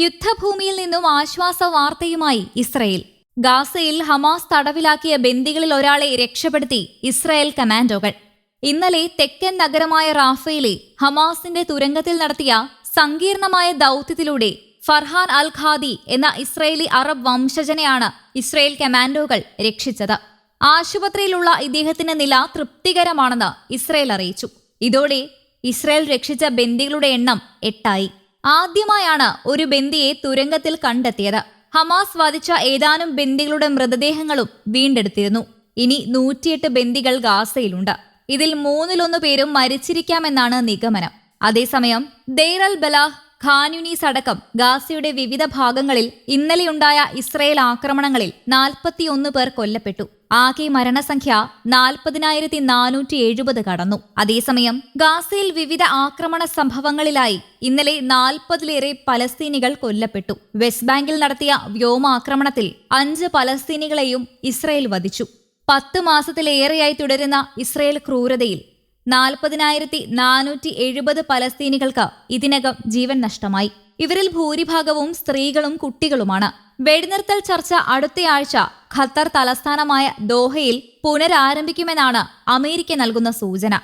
യുദ്ധഭൂമിയിൽ നിന്നും ആശ്വാസ വാർത്തയുമായി ഇസ്രയേൽ. ഗാസയിൽ ഹമാസ് തടവിലാക്കിയ ബന്ദികളിൽ ഒരാളെ രക്ഷപ്പെടുത്തി ഇസ്രായേൽ കമാൻഡോകൾ. ഇന്നലെ തെക്കൻ നഗരമായ റാഫയിലെ ഹമാസിന്റെ തുരങ്കത്തിൽ നടത്തിയ സങ്കീർണമായ ദൗത്യത്തിലൂടെ ഫർഹാൻ അൽ ഖാദി എന്ന ഇസ്രയേലി അറബ് വംശജനെയാണ് ഇസ്രയേൽ കമാൻഡോകൾ രക്ഷിച്ചത്. ആശുപത്രിയിലുള്ള ഇദ്ദേഹത്തിന്റെ നില തൃപ്തികരമാണെന്ന് ഇസ്രയേൽ അറിയിച്ചു. ഇതോടെ ഇസ്രയേൽ രക്ഷിച്ച ബന്ദികളുടെ എണ്ണം എട്ടായി. ആദ്യമായാണ് ഒരു ബന്ദിയെ തുരങ്കത്തിൽ കണ്ടെത്തിയത്. ഹമാസ് വധിച്ച ഏതാനും ബന്ദികളുടെ മൃതദേഹങ്ങളും വീണ്ടെടുത്തിരുന്നു. ഇനി നൂറ്റിയെട്ട് ബന്ദികൾ ഗാസയിലുണ്ട്. ഇതിൽ മൂന്നിലൊന്നു പേരും മരിച്ചിരിക്കാമെന്നാണ് നിഗമനം. അതേസമയം ദെയ്റൽ ബലാഹ് ഖാനുനീസ് അടക്കം ഗാസയുടെ വിവിധ ഭാഗങ്ങളിൽ ഇന്നലെയുണ്ടായ ഇസ്രയേൽ ആക്രമണങ്ങളിൽ നാൽപ്പത്തിയൊന്ന് പേർ കൊല്ലപ്പെട്ടു. ആകെ മരണസംഖ്യ നാൽപ്പതിനായിരത്തി നാനൂറ്റി എഴുപത് കടന്നു. അതേസമയം ഗാസയിൽ വിവിധ ആക്രമണ സംഭവങ്ങളിലായി ഇന്നലെ നാൽപ്പതിലേറെ പലസ്തീനികൾ കൊല്ലപ്പെട്ടു. വെസ്റ്റ് ബാങ്കിൽ നടത്തിയ വ്യോമാക്രമണത്തിൽ അഞ്ച് പലസ്തീനികളെയും ഇസ്രയേൽ വധിച്ചു. പത്ത് മാസത്തിലേറെയായി തുടരുന്ന ഇസ്രയേൽ ക്രൂരതയിൽ നാൽപ്പതിനായിരത്തി നാനൂറ്റി എഴുപത് പലസ്തീനികൾക്ക് ഇതിനകം ജീവൻ നഷ്ടമായി. ഇവരിൽ ഭൂരിഭാഗവും സ്ത്രീകളും കുട്ടികളുമാണ്. വെടിനിർത്തൽ ചർച്ച അടുത്തയാഴ്ച ഖത്തർ തലസ്ഥാനമായ ദോഹയിൽ പുനരാരംഭിക്കുമെന്നാണ് അമേരിക്ക നൽകുന്ന സൂചന.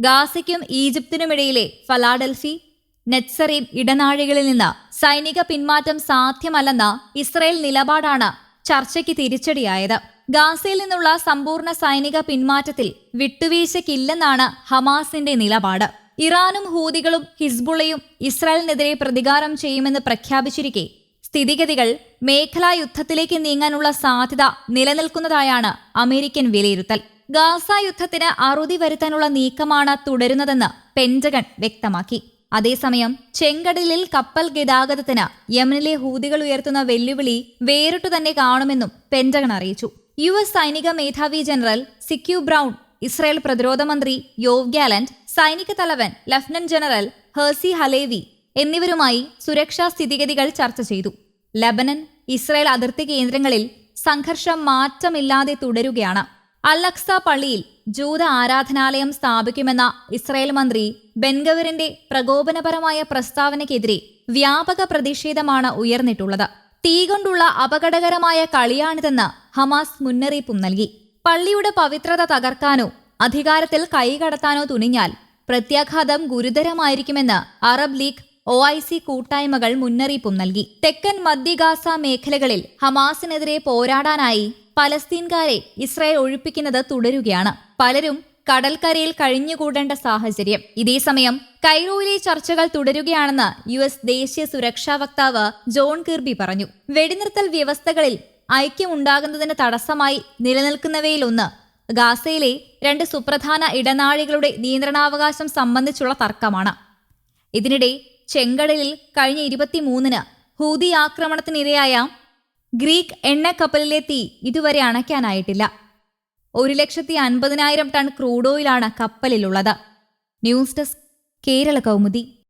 ഗാസയ്ക്കും ഈജിപ്തിനുമിടയിലെ ഫലാഡൽഫി നെറ്റ്സറീം ഇടനാഴികളിൽ നിന്ന് സൈനിക പിന്മാറ്റം സാധ്യമല്ലെന്ന ഇസ്രയേൽ നിലപാടാണ് ചർച്ചയ്ക്ക് തിരിച്ചടിയായത്. ഗാസയിൽ നിന്നുള്ള സമ്പൂർണ സൈനിക പിന്മാറ്റത്തിൽ വിട്ടുവീഴ്ചയ്ക്കില്ലെന്നാണ് ഹമാസിന്റെ നിലപാട്. ഇറാനും ഹൂതികളും ഹിസ്ബുള്ളയും ഇസ്രായേലിനെതിരെ പ്രതികാരം ചെയ്യുമെന്ന് പ്രഖ്യാപിച്ചിരിക്കെ സ്ഥിതിഗതികൾ മേഖലാ യുദ്ധത്തിലേക്ക് നീങ്ങാനുള്ള സാധ്യത നിലനിൽക്കുന്നതായാണ് അമേരിക്കൻ വിലയിരുത്തൽ. ഗാസ യുദ്ധത്തിന് അറുതി വരുത്താനുള്ള നീക്കമാണ് തുടരുന്നതെന്ന് പെന്റഗൺ വ്യക്തമാക്കി. അതേസമയം ചെങ്കടലിൽ കപ്പൽ ഗതാഗതത്തിന് യമനിലെ ഹൂതികൾ ഉയർത്തുന്ന വെല്ലുവിളി വേറിട്ടു തന്നെ കാണുമെന്നും പെന്റഗൺ അറിയിച്ചു. യു എസ് സൈനിക മേധാവി ജനറൽ സിക്യു ബ്രൗൺ ഇസ്രായേൽ പ്രതിരോധ മന്ത്രി യോവ് ഗാലന്റ് സൈനിക തലവൻ ലഫ്റ്റനന്റ് ജനറൽ ഹേഴ്സി ഹലേവി എന്നിവരുമായി സുരക്ഷാ സ്ഥിതിഗതികൾ ചർച്ച ചെയ്തു. ലബനൻ ഇസ്രായേൽ അതിർത്തി കേന്ദ്രങ്ങളിൽ സംഘർഷം മാറ്റമില്ലാതെ തുടരുകയാണ്. അലക്സ പള്ളിയിൽ ജൂത ആരാധനാലയം സ്ഥാപിക്കുമെന്ന ഇസ്രായേൽ മന്ത്രി ബെൻഗവറിന്റെ പ്രകോപനപരമായ പ്രസ്താവനയ്ക്കെതിരെ വ്യാപക പ്രതിഷേധമാണ് ഉയർന്നിട്ടുള്ളത്. തീ കൊണ്ടുള്ള അപകടകരമായ കളിയാണിതെന്ന് ഹമാസ് മുന്നറിയിപ്പും നൽകി. പള്ളിയുടെ പവിത്രത തകർക്കാനോ അധികാരത്തിൽ കൈകടത്താനോ തുനിഞ്ഞാൽ പ്രത്യാഘാതം ഗുരുതരമായിരിക്കുമെന്ന് Arab league O I C കൂട്ടായ്മകൾ മുന്നറിയിപ്പും നൽകി. തെക്കൻ മധ്യഗാസ മേഖലകളിൽ ഹമാസിനെതിരെ പോരാടാനായി പലസ്തീൻകാരെ ഇസ്രായേൽ ഒഴിപ്പിക്കുന്നത് തുടരുകയാണ്. പലരും കടൽക്കരയിൽ കഴിഞ്ഞുകൂടേണ്ട സാഹചര്യം. ഇതേസമയം കൈറോയിലെ ചർച്ചകൾ തുടരുകയാണെന്ന് യു എസ് ദേശീയ സുരക്ഷാ വക്താവ് ജോൺ കിർബി പറഞ്ഞു. വെടിനിർത്തൽ വ്യവസ്ഥകളിൽ ഐക്യമുണ്ടാകുന്നതിന് തടസ്സമായി നിലനിൽക്കുന്നവയിലൊന്ന് ഗാസയിലെ രണ്ട് സുപ്രധാന ഇടനാഴികളുടെ നിയന്ത്രണാവകാശം സംബന്ധിച്ചുള്ള തർക്കമാണ്. ഇതിനിടെ ചെങ്കടലിൽ കഴിഞ്ഞ ഇരുപത്തിമൂന്നിന് ഹൂതി ആക്രമണത്തിനിരയായ ഗ്രീക്ക് എണ്ണക്കപ്പലിലെ തീ ഇതുവരെ അണയ്ക്കാനായിട്ടില്ല. ഒരു ലക്ഷത്തി അൻപതിനായിരം ടൺ ക്രൂഡ് ഓയിലാണ് കപ്പലിലുള്ളത്. News desk Kerala Kaumudi.